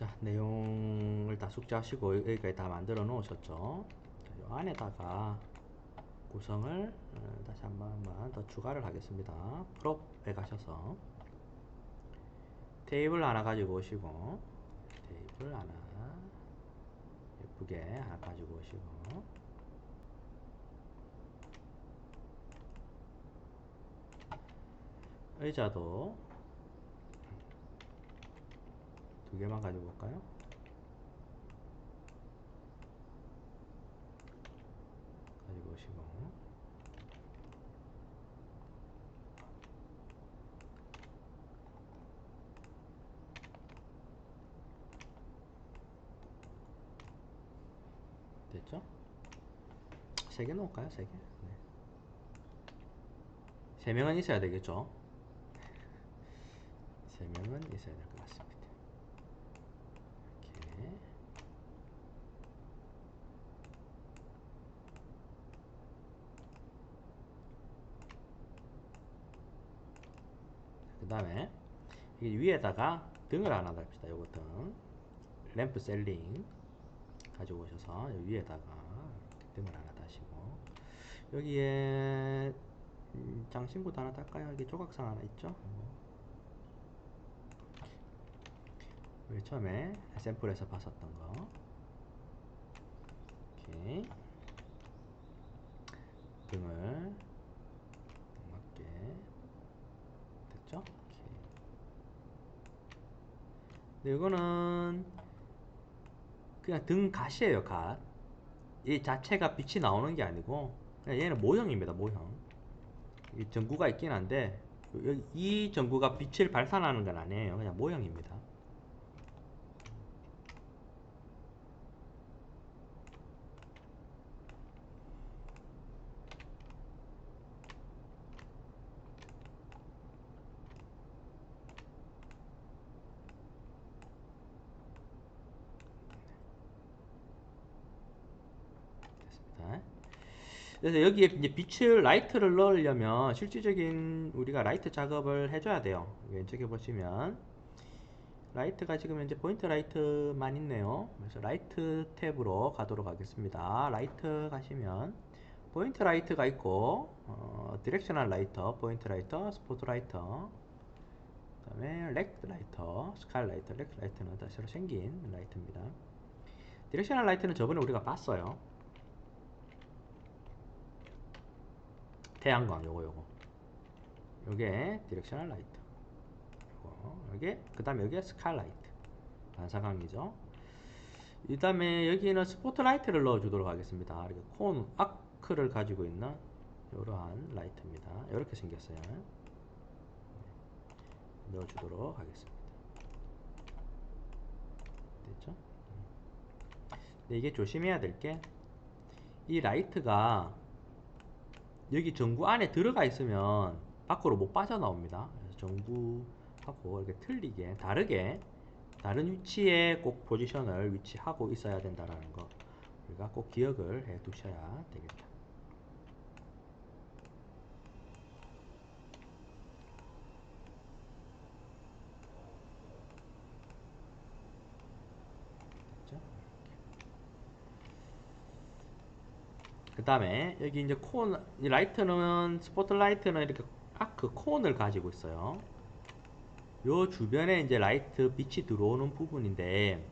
자, 내용을 다 숙지하시고 여기까지 다 만들어 놓으셨죠? 이 안에다가 구성을 어, 다시 한 번만 더 추가를 하겠습니다. 프롭에 가셔서 테이블 하나 가지고 오시고 테이블 하나 예쁘게 하나 가지고 오시고 의자도 두 개만 가지고 올까요? 가지고 오시고 됐죠? 세개 놓을까요? 세 개? 네. 세 명은 있어야 되겠죠? 세 명은 있어야 될 것 같습니다. 이렇게. 그 다음에 이 위에다가 등을 하나 달읍시다. 요거 등. 램프 셀링 가지고 오셔서 위에다가 등을 하나 다시고 여기에 음, 장신구도 하나 달까요? 여기 조각상 하나 있죠? 뭐. 우리 처음에 샘플에서 봤었던 거 이렇게 등을 맞게 됐죠? 이렇게. 근데 이거는 그냥 등 갓이에요 갓. 이 자체가 빛이 나오는 게 아니고 얘는 모형입니다 모형. 이 전구가 있긴 한데 여기 이 전구가 빛을 발산하는 건 아니에요 그냥 모형입니다. 그래서 여기에 이제 빛을 라이트를 넣으려면 실질적인 우리가 라이트 작업을 해줘야 돼요. 왼쪽에 보시면 라이트가 지금 현재 포인트 라이트만 있네요. 그래서 라이트 탭으로 가도록 하겠습니다. 라이트 가시면 포인트 라이트가 있고 어, 디렉셔널 라이터, 포인트 라이터, 스포트 라이터 그 다음에 렉트 라이터, 스칼 라이터, 렉트 라이트는 다 새로 생긴 라이트입니다. 디렉셔널 라이트는 저번에 우리가 봤어요. 태양광 요거 요거. 요게 디렉셔널 라이트. 요거 요게 그 다음에 여기에 스칼라이트. 반사광이죠. 이 다음에 여기는 스포트라이트를 넣어 주도록 하겠습니다. 이렇게 콘 아크를 가지고 있는 이러한 라이트입니다. 이렇게 생겼어요. 넣어 주도록 하겠습니다. 됐죠? 근데 이게 조심해야 될 게 이 라이트가 여기 전구 안에 들어가 있으면 밖으로 못 빠져나옵니다. 전구하고 이렇게 틀리게 다르게 다른 위치에 꼭 포지션을 위치하고 있어야 된다라는 거 우리가 꼭 기억을 해 두셔야 되겠다. 다음에 여기 이제 콘, 이 라이트는 스포트라이트는 이렇게 아크 콘을 가지고 있어요. 요 주변에 이제 라이트 빛이 들어오는 부분인데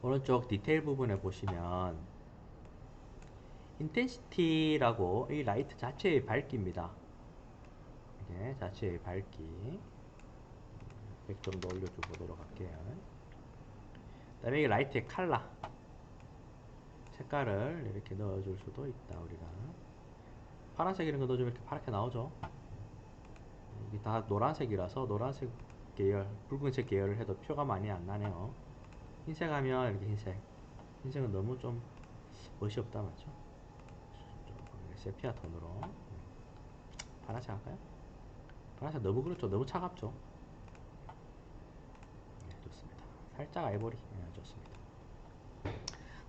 오른쪽 디테일 부분에 보시면 인텐시티라고 이 라이트 자체의 밝기입니다. 이게 자체의 밝기 100 정도 올려줘 보도록 할게요. 그 다음에 이 라이트의 칼라 색깔을 이렇게 넣어줄 수도 있다 우리가. 파란색 이런 거 넣어주면 이렇게 파랗게 나오죠? 이게 다 노란색이라서 노란색 계열 붉은색 계열을 해도 표가 많이 안 나네요. 흰색 하면 이렇게 흰색. 흰색은 너무 좀 멋이 없다 맞죠? 좀 세피아 톤으로. 파란색 할까요? 파란색 너무 그렇죠. 너무 차갑죠? 네, 좋습니다. 살짝 아이보리. 네, 좋습니다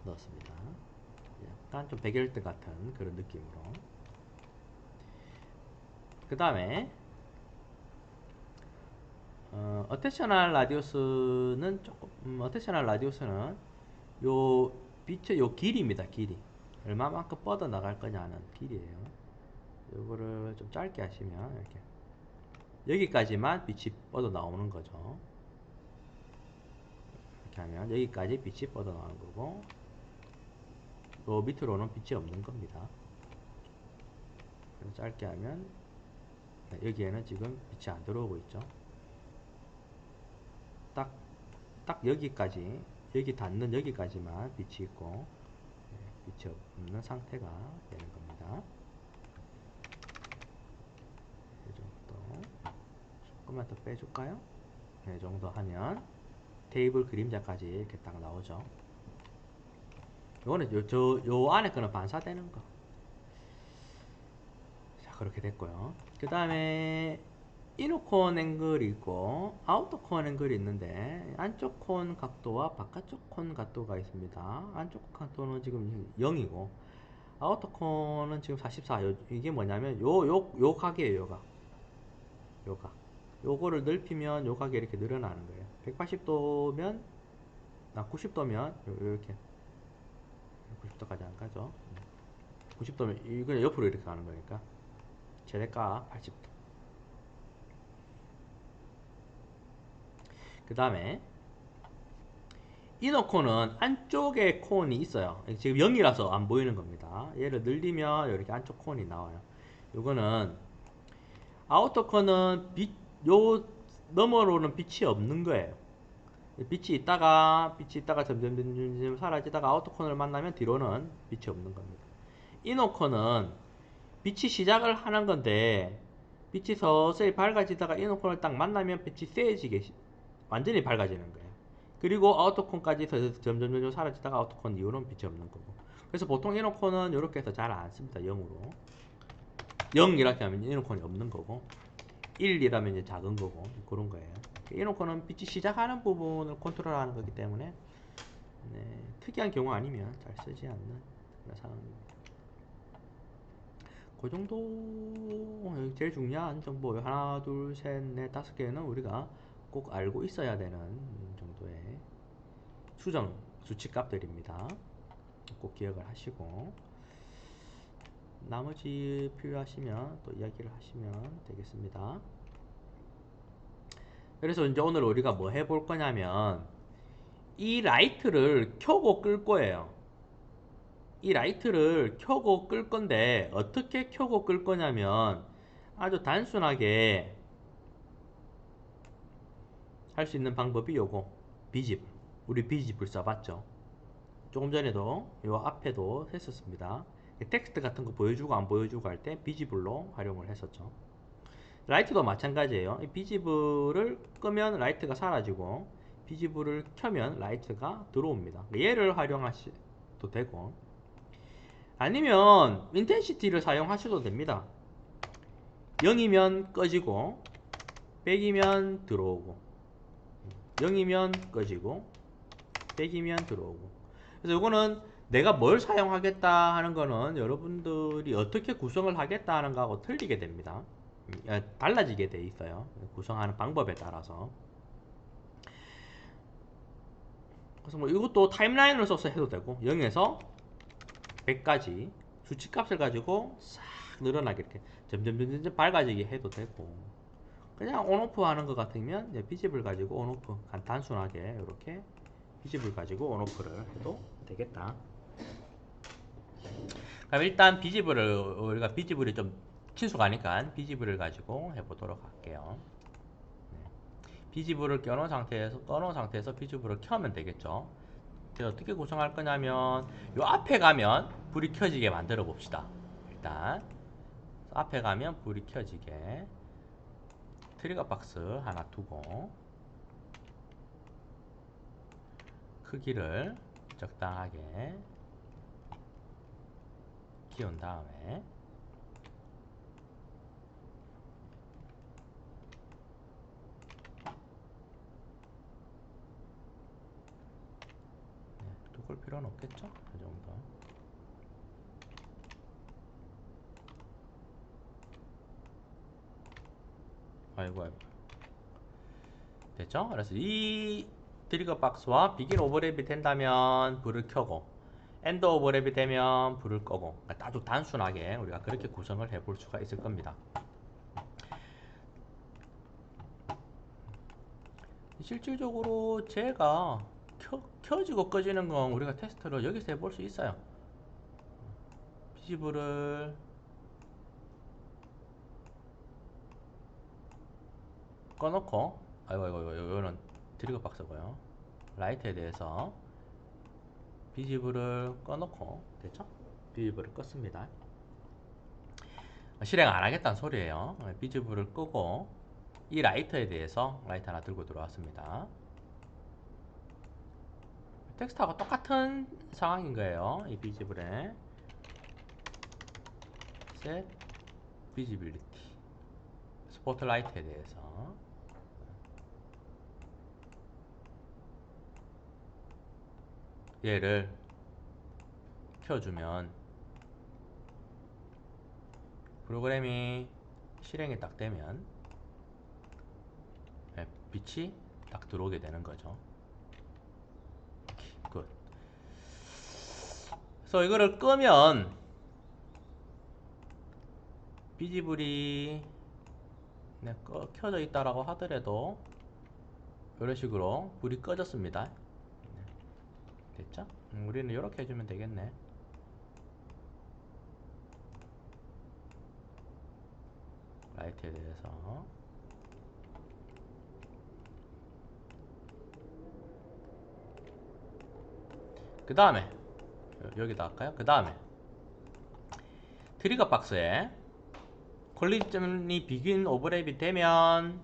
넣었습니다. 약간 좀 백열등 같은 그런 느낌으로. 그 다음에 어, 어테셔널 라디우스는 조금 음, 어테셔널 라디우스는 요 빛의 요 길이입니다. 길이 얼마만큼 뻗어 나갈 거냐는 길이에요. 요거를 좀 짧게 하시면 이렇게 여기까지만 빛이 뻗어 나오는 거죠. 이렇게 하면 여기까지 빛이 뻗어 나오는 거고 요 밑으로는 빛이 없는 겁니다. 짧게 하면 네, 여기에는 지금 빛이 안 들어오고 있죠. 딱, 딱 여기까지, 여기 닿는 여기까지만 빛이 있고, 네, 빛이 없는 상태가 되는 겁니다. 이 정도. 조금만 더 빼줄까요? 네, 이 정도 하면 테이블 그림자까지 이렇게 딱 나오죠. 요거는 요, 저, 요 안에 거는 반사되는 거. 자, 그렇게 됐고요. 그 다음에 이너 콘 앵글이 있고 아우터 콘 앵글이 있는데 안쪽 콘 각도와 바깥쪽 콘 각도가 있습니다. 안쪽 콘 각도는 지금 0이고 아우터 콘은 지금 44. 요, 이게 뭐냐면 요 요 요 각이에요. 요 각. 요 각. 요거를 넓히면 요 각이 이렇게 늘어나는 거예요. 180도면 나 90도면 이렇게 90도까지 안 가죠. 90도면 이거 옆으로 이렇게 가는 거니까 최대가 80도. 그 다음에 이너 콘은 안쪽에 콘이 있어요. 지금 0이라서 안 보이는 겁니다. 얘를 늘리면 이렇게 안쪽 콘이 나와요. 요거는 아우터 콘은 빛, 요 너머로는 빛이 없는 거예요. 빛이 있다가 빛이 있다가 점점 점점 사라지다가 아우터 콘을 만나면 뒤로는 빛이 없는 겁니다. 이너 콘은 빛이 시작을 하는 건데 빛이 서서히 밝아지다가 이너 콘을 딱 만나면 빛이 세지게 완전히 밝아지는 거예요. 그리고 아우터콘까지 점점 점점 사라지다가 아우터콘 이후로는 빛이 없는 거고. 그래서 보통 이너콘은 이렇게 해서 잘 안 씁니다. 0으로. 0 이렇게 하면 이너콘이 없는 거고 1이라면 이제 작은 거고 그런 거예요. 이너콘은 빛이 시작하는 부분을 컨트롤하는 거기 때문에 네, 특이한 경우 아니면 잘 쓰지 않는 그런 상황입니다. 그 정도 제일 중요한 정보 하나 둘 셋 넷 다섯 개는 우리가 꼭 알고 있어야 되는 정도의 수정 수치값들입니다. 꼭 기억을 하시고 나머지 필요하시면 또 이야기를 하시면 되겠습니다. 그래서 이제 오늘 우리가 뭐 해볼 거냐면 이 라이트를 켜고 끌 거예요. 이 라이트를 켜고 끌 건데 어떻게 켜고 끌 거냐면 아주 단순하게 할 수 있는 방법이 요거. 비집. 우리 비집을 써봤죠. 조금 전에도 요 앞에도 했었습니다. 텍스트 같은 거 보여주고 안 보여주고 할 때 비지블로 활용을 했었죠 라이트도 마찬가지예요. 이 비지블을 끄면 라이트가 사라지고 비지블을 켜면 라이트가 들어옵니다. 얘를 활용하셔도 되고. 아니면 인텐시티를 사용하셔도 됩니다. 0이면 꺼지고 100이면 들어오고 0이면 꺼지고 100이면 들어오고. 그래서 이거는 내가 뭘 사용하겠다 하는 거는 여러분들이 어떻게 구성을 하겠다 하는 거하고 틀리게 됩니다. 음, 달라지게 돼 있어요. 구성하는 방법에 따라서. 그래서 뭐 이것도 타임라인을 써서 해도 되고 0에서 100까지 수치값을 가지고 싹 늘어나게 이렇게 점점 점점 밝아지게 해도 되고 그냥 온오프 하는 것 같으면 이제 비집을 가지고 온오프 간 단순하게 이렇게 비집을 가지고 온오프를 해도 되겠다. 그럼 일단 비집을 우리가 비집을이 좀 친숙하니까 비집을 가지고 해보도록 할게요. 네. 비집을 껴놓은 상태에서 꺼놓은 상태에서 비집을 켜면 되겠죠? 어떻게 구성할 거냐면 요 앞에 가면 불이 켜지게 만들어 봅시다. 일단 앞에 가면 불이 켜지게 트리거 박스 하나 두고 크기를 적당하게 키운 다음에 네, 두걸 필요는 없겠죠? 이 정도 아이고 아이고 됐죠? 그래서 이 트리거 박스와 비긴 오버랩이 된다면 불을 켜고 엔드 오버랩이 되면 불을 끄고 그러니까 아주 단순하게 우리가 그렇게 구성을 해볼 수가 있을 겁니다. 실질적으로 제가 켜, 켜지고 꺼지는 건 우리가 테스트를 여기서 해볼 수 있어요. 비지블을 꺼놓고 아이고 아이고 이거 이거는 트리거 박스고요. 라이트에 대해서 비지블을 꺼놓고 됐죠? 비지블을 껐습니다. 실행 안 하겠다는 소리예요. 비지블을 끄고 이 라이터에 대해서 라이터 하나 들고 들어왔습니다. 텍스트하고 똑같은 상황인 거예요. 이 비지블에 set visibility 스포트라이트에 대해서 얘를 켜주면 프로그램이 실행이 딱 되면 네, 빛이 딱 들어오게 되는 거죠. 그래서 이거를 끄면 비지블이 네, 꺼, 켜져 있다라고 하더라도 이런 식으로 불이 꺼졌습니다. 네, 됐죠? 음, 우리는 이렇게 해주면 되겠네. 라이트에 대해서 그 다음에 여기다 할까요? 그 다음에 트리거 박스에 콜리점이 비긴 오버랩이 되면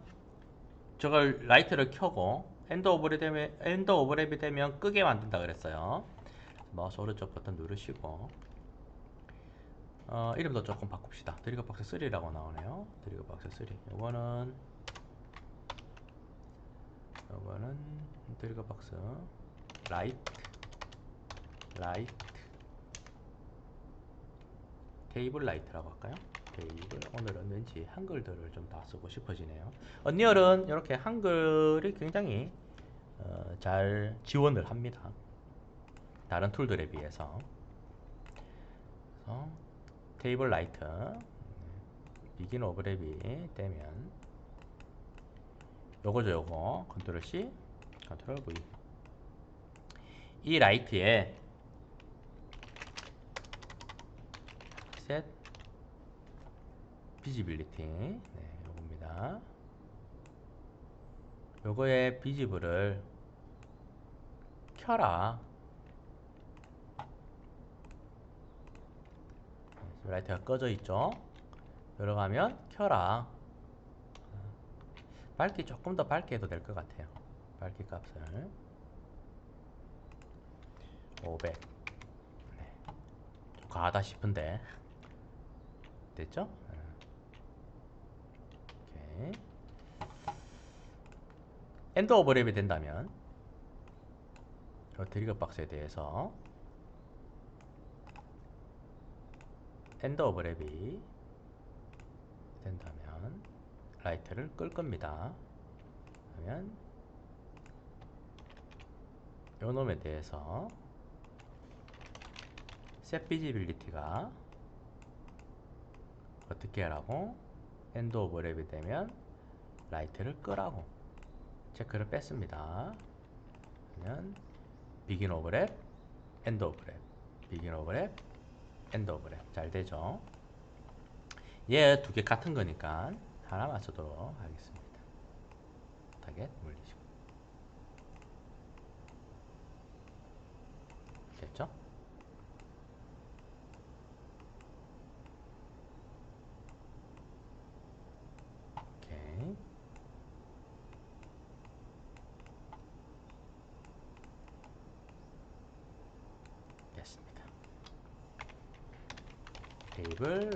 저걸 라이트를 켜고 엔드 오버랩이 되면 엔드 오버랩이 되면 끄게 만든다 그랬어요. 마우스 오른쪽 버튼 누르시고 어, 이름도 조금 바꿉시다. 드리거 박스 3라고 나오네요. 드리거 박스 3. 요거는 요거는 드리거 박스 라이트 라이트 테이블 라이트라고 할까요? 테이블 오늘은 왠지 한글들을 좀 다 쓰고 싶어지네요. 언리얼은 이렇게 한글이 굉장히 어, 잘 지원을 합니다. 다른 툴들에 비해서. 그래서 테이블 라이트 비긴 오브랩이 되면 요거죠 요거 컨트롤 C 컨트롤 V 이 라이트에 셋 비지빌리티 네, 요겁니다. 요거의 비지블을 켜라. 네, 라이트가 꺼져 있죠. 들어가면 켜라. 밝기 조금 더 밝게 해도 될 것 같아요. 밝기 값을 500. 네. 좀 과하다 싶은데 됐죠? 오케이. 엔드 오버랩이 된다면 이 트리거 박스에 대해서 엔드 오버랩이 된다면 라이트를 끌 겁니다. 그러면 요 놈에 대해서 셋 비지빌리티가 어떻게 하라고 엔드 오버랩이 되면 라이트를 끄라고 체크를 뺐습니다. 그러면 비긴 오버랩, 엔드 오버랩, 비긴 오버랩, 엔드 오버랩 잘 되죠? 얘 두 개 같은 거니까 하나만 쓰도록 하겠습니다. 타겟 물리시고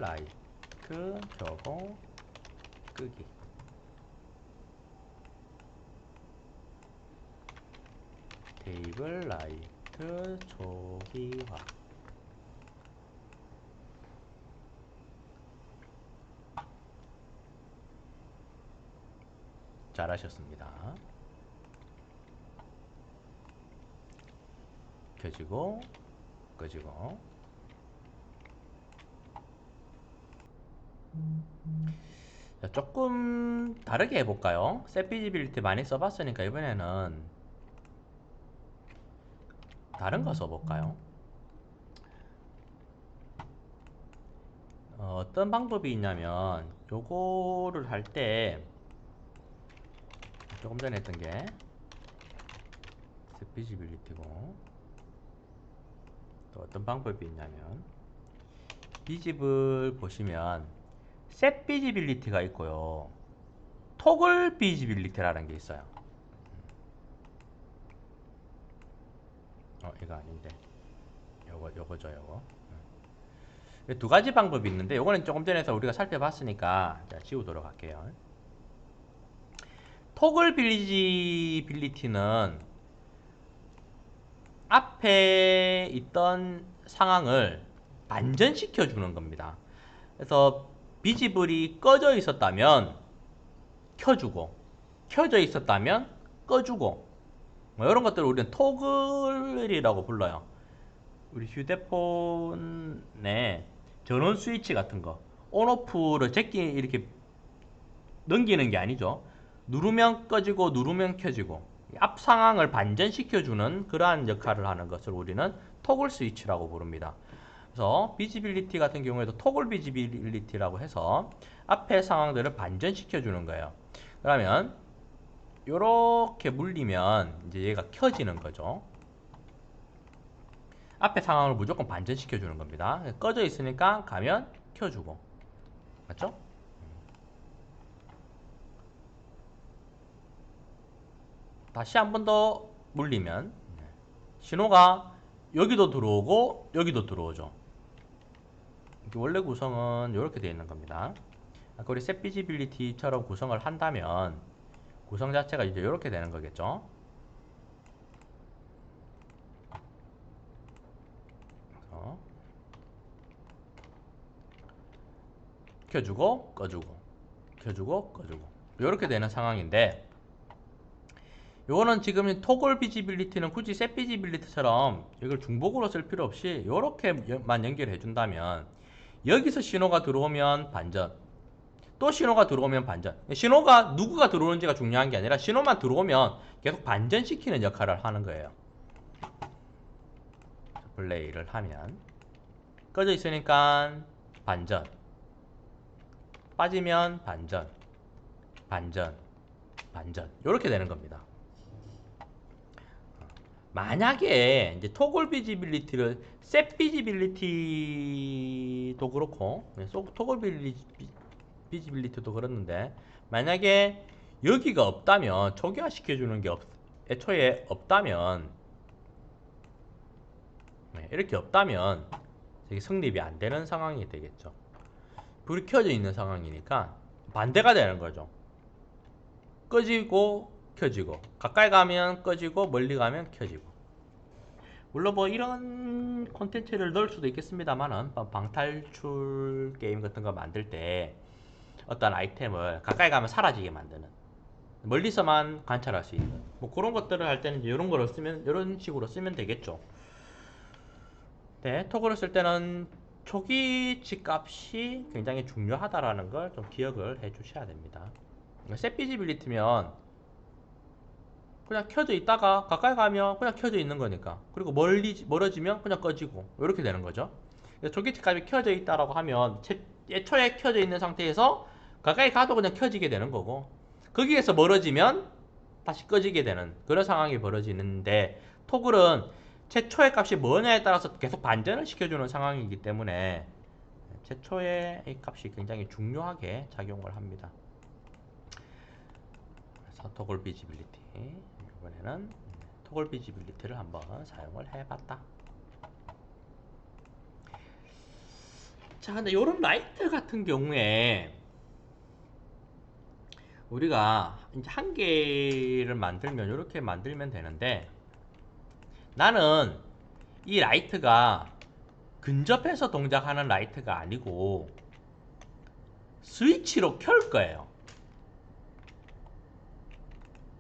라이크 저거 끄기. 테이블 라이트 초기화. 잘하셨습니다. 켜지고 꺼지고. 자, 조금 다르게 해볼까요? 셋 비지빌리티 많이 써봤으니까 이번에는 다른 거 써볼까요? 어, 어떤 방법이 있냐면 요거를 할 때 조금 전에 했던 게셋 비지빌리티고 또 어떤 방법이 있냐면 비집을 보시면 셋 비지빌리티가 있고요. 토글 비지빌리티라는 게 있어요. 어, 이거 아닌데. 요거 요거죠, 요거. 음. 두 가지 방법이 있는데 요거는 조금 전에서 우리가 살펴봤으니까 자, 지우도록 할게요. 토글 비지빌리티는 앞에 있던 상황을 반전시켜 주는 겁니다. 그래서 비지블이 꺼져 있었다면 켜주고 켜져 있었다면 꺼주고 뭐 이런 것들을 우리는 토글이라고 불러요. 우리 휴대폰에 전원 스위치 같은 거 온오프를 제끼 이렇게 넘기는 게 아니죠. 누르면 꺼지고 누르면 켜지고 앞 상황을 반전시켜주는 그러한 역할을 하는 것을 우리는 토글 스위치라고 부릅니다. 그래서 비지빌리티 같은 경우에도 토글 비지빌리티라고 해서 앞에 상황들을 반전시켜 주는 거예요. 그러면 이렇게 물리면 이제 얘가 켜지는 거죠. 앞에 상황을 무조건 반전시켜 주는 겁니다. 꺼져 있으니까 가면 켜주고 맞죠? 다시 한 번 더 물리면 신호가 여기도 들어오고 여기도 들어오죠. 원래 구성은 이렇게 되어 있는 겁니다. 아까 우리 셋 비지빌리티처럼 구성을 한다면 구성 자체가 이제 이렇게 되는 거겠죠. 켜주고 꺼주고 켜주고 꺼주고 이렇게 되는 상황인데 요거는 지금 토글 비지빌리티는 굳이 셋 비지빌리티처럼 이걸 중복으로 쓸 필요 없이 이렇게만 연결해 준다면 여기서 신호가 들어오면 반전 또 신호가 들어오면 반전. 신호가 누구가 들어오는지가 중요한 게 아니라 신호만 들어오면 계속 반전시키는 역할을 하는 거예요. 플레이를 하면 꺼져 있으니까 반전 빠지면 반전 반전 반전. 이렇게 되는 겁니다 만약에 이제 토글 비지빌리티를 셋 비지빌리티도 그렇고 네, 소- 토글 비지빌리티도 그렇는데 만약에 여기가 없다면 초기화 시켜주는 게 없, 애초에 없다면 네, 이렇게 없다면 이게 성립이 안 되는 상황이 되겠죠. 불이 켜져 있는 상황이니까 반대가 되는 거죠. 꺼지고 켜지고 가까이 가면 꺼지고 멀리 가면 켜지고 물론 뭐 이런 콘텐츠를 넣을 수도 있겠습니다만은 뭐 방탈출 게임 같은 거 만들 때 어떤 아이템을 가까이 가면 사라지게 만드는 멀리서만 관찰할 수 있는 뭐 그런 것들을 할 때는 이런 거를 쓰면 이런 식으로 쓰면 되겠죠. 네, 토글을 쓸 때는 초기치 값이 굉장히 중요하다라는 걸 좀 기억을 해 주셔야 됩니다. 셋 비지빌리티면 그냥 켜져 있다가 가까이 가면 그냥 켜져 있는 거니까. 그리고 멀리 멀어지면 그냥 꺼지고. 이렇게 되는 거죠. 조기치 값이 켜져 있다라고 하면 채- 애초에 켜져 있는 상태에서 가까이 가도 그냥 켜지게 되는 거고 거기에서 멀어지면 다시 꺼지게 되는 그런 상황이 벌어지는데 토글은 최초의 값이 뭐냐에 따라서 계속 반전을 시켜주는 상황이기 때문에 최초의 이 값이 굉장히 중요하게 작용을 합니다. 그래서 토글 비지빌리티 이번에는 토글 비지빌리티를 한번 사용을 해봤다. 자, 근데 이런 라이트 같은 경우에 우리가 이제 한 개를 만들면 이렇게 만들면 되는데 나는 이 라이트가 근접해서 동작하는 라이트가 아니고 스위치로 켤 거예요.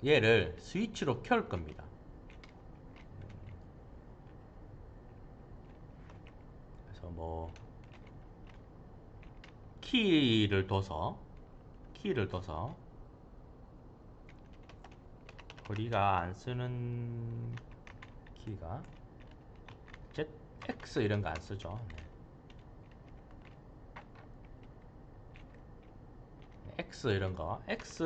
얘를 스위치로 켤 겁니다. 그래서 뭐 키를 둬서 키를 둬서 우리가 안 쓰는 키가 ZX 이런 거 안 쓰죠. 네. 네, X 이런 거 X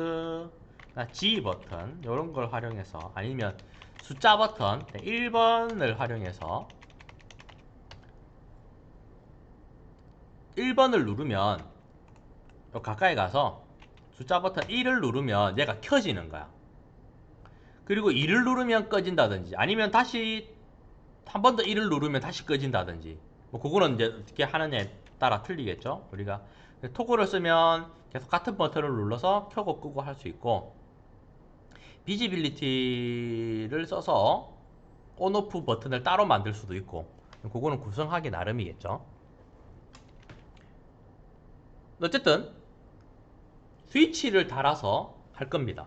G 버튼 이런 걸 활용해서 아니면 숫자 버튼 네, 1번을 활용해서 1번을 누르면 요 가까이 가서 숫자 버튼 1을 누르면 얘가 켜지는 거야. 그리고 2를 누르면 꺼진다든지 아니면 다시 한 번 더 1을 누르면 다시 꺼진다든지 뭐 그거는 이제 어떻게 하느냐에 따라 틀리겠죠. 우리가 토글을 쓰면 계속 같은 버튼을 눌러서 켜고 끄고 할 수 있고 비지빌리티를 써서 온오프 버튼을 따로 만들 수도 있고 그거는 구성하기 나름이겠죠. 어쨌든 스위치를 달아서 할 겁니다.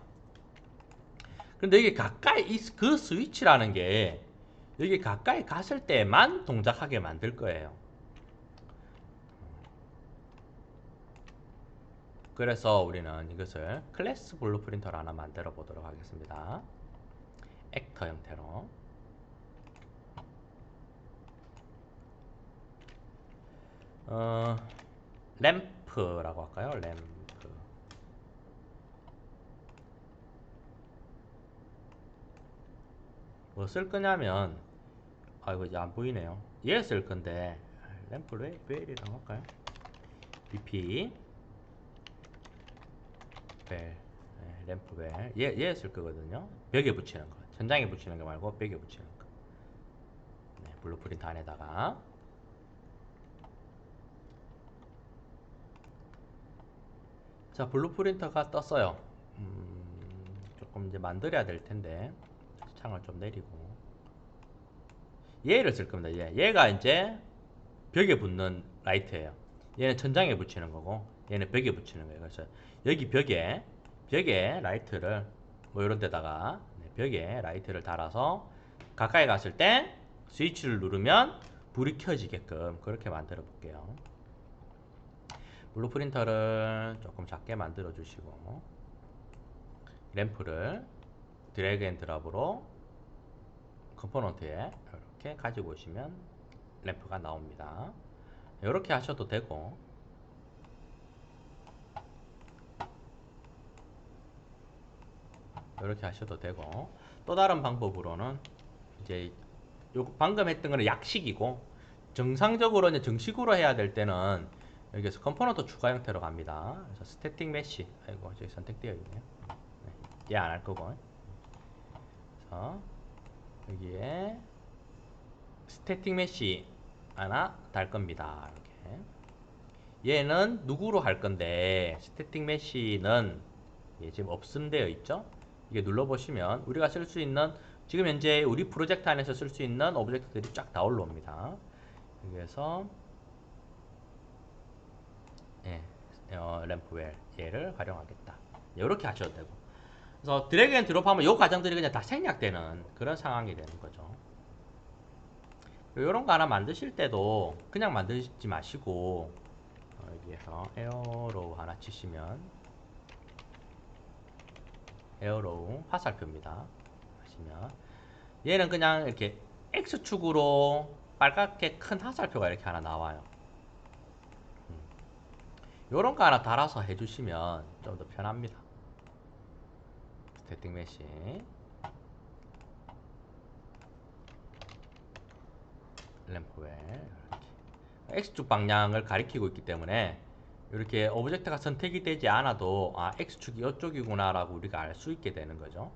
근데 이게 가까이 이- 그 스위치라는 게 여기 가까이 갔을 때만 동작하게 만들 거예요. 그래서 우리는 이것을 클래스 블루 프린터를 하나 만들어 보도록 하겠습니다. 액터 형태로. 어, 램프라고 할까요? 램프. 뭐 쓸 거냐면 아 이거 이제 안 보이네요. 얘 쓸 건데 램프를 왜, 왜 이라고 할까요? BP 벨 네, 램프 벨 얘 얘 쓸 거거든요. 벽에 붙이는 거. 천장에 붙이는 거 말고 벽에 붙이는 거. 네, 블루프린트 안에다가 자 블루프린터가 떴어요. 음, 조금 이제 만들어야 될 텐데 창을 좀 내리고 얘를 쓸 겁니다. 얘. 얘가 이제 벽에 붙는 라이트예요. 얘는 천장에 붙이는 거고 얘는 벽에 붙이는 거예요. 그래서 여기 벽에 벽에 라이트를 뭐 이런 데다가 네, 벽에 라이트를 달아서 가까이 갔을 때 스위치를 누르면 불이 켜지게끔 그렇게 만들어 볼게요. 블루 프린터를 조금 작게 만들어 주시고 램프를 드래그 앤 드랍으로 컴포넌트에 이렇게 가지고 오시면 램프가 나옵니다. 이렇게 하셔도 되고 이렇게 하셔도 되고 또 다른 방법으로는 이제 요 방금 했던 거는 약식이고 정상적으로 이제 정식으로 해야 될 때는 여기서 컴포넌트 추가 형태로 갑니다. 그래서 스태틱 메시 아이고 저기 선택되어 있네요. 네, 얘안 할 거고 그래서 여기에 스태틱 메시 하나 달 겁니다. 이렇게 얘는 누구로 할 건데 스태틱 메시는 예, 지금 없음 되어 있죠? 이게 눌러보시면 우리가 쓸 수 있는 지금 현재 우리 프로젝트 안에서 쓸 수 있는 오브젝트들이 쫙 다 올라옵니다. 여기에서 예, 어, 램프웰 얘를 활용하겠다. 이렇게 하셔도 되고. 그래서 드래그 앤 드롭하면 이 과정들이 그냥 다 생략되는 그런 상황이 되는 거죠. 이런 거 하나 만드실 때도 그냥 만드지 마시고 어, 여기에서 에어로우 하나 치시면 에어로우 화살표입니다. 하시면 얘는 그냥 이렇게 X축으로 빨갛게 큰 화살표가 이렇게 하나 나와요. 요런 거 하나 달아서 해주시면 좀 더 편합니다. 스태틱 메시 램프웰 이렇게 X축 방향을 가리키고 있기 때문에 이렇게 오브젝트가 선택이 되지 않아도 아 X축이 이쪽이구나 라고 우리가 알 수 있게 되는 거죠.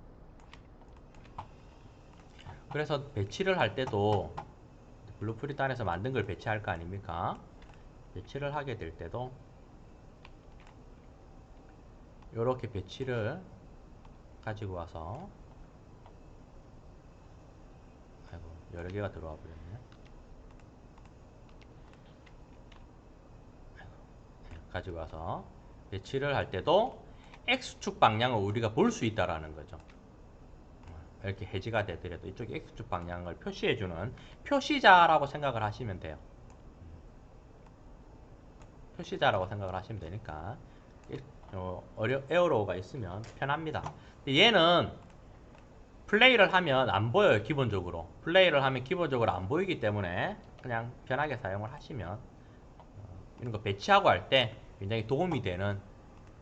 그래서 배치를 할 때도 블루프린트 안에서 만든 걸 배치할 거 아닙니까? 배치를 하게 될 때도 이렇게 배치를 가지고 와서 아이고 여러 개가 들어와 버렸네 가지고 와서 배치를 할 때도 X축 방향을 우리가 볼 수 있다라는 거죠. 이렇게 해지가 되더라도 이쪽에 X축 방향을 표시해주는 표시자라고 생각을 하시면 돼요. 표시자라고 생각을 하시면 되니까 어려, 에어로가 있으면 편합니다. 얘는 플레이를 하면 안 보여요 기본적으로 플레이를 하면 기본적으로 안 보이기 때문에 그냥 편하게 사용을 하시면 어, 이런 거 배치하고 할 때 굉장히 도움이 되는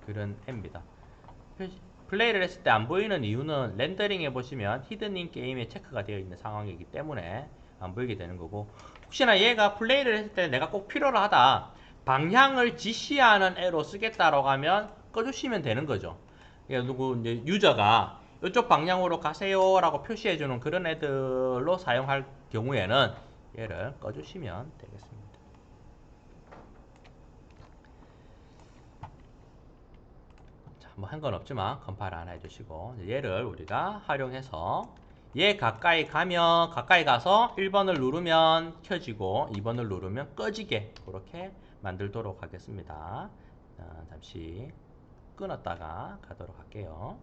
그런 앱입니다 플레이를 했을 때 안 보이는 이유는 렌더링에 보시면 히든인 게임에 체크가 되어 있는 상황이기 때문에 안 보이게 되는 거고 혹시나 얘가 플레이를 했을 때 내가 꼭 필요로 하다 방향을 지시하는 애로 쓰겠다라고 하면 꺼주시면 되는 거죠 그러니까 누구 이제 유저가 이쪽 방향으로 가세요 라고 표시해주는 그런 애들로 사용할 경우에는 얘를 꺼주시면 되겠습니다. 자, 뭐 한 건 없지만 컴파일 하나 해주시고 얘를 우리가 활용해서 얘 가까이 가면 가까이 가서 1번을 누르면 켜지고 2번을 누르면 꺼지게 그렇게 만들도록 하겠습니다. 자, 잠시 끊었다가 가도록 할게요.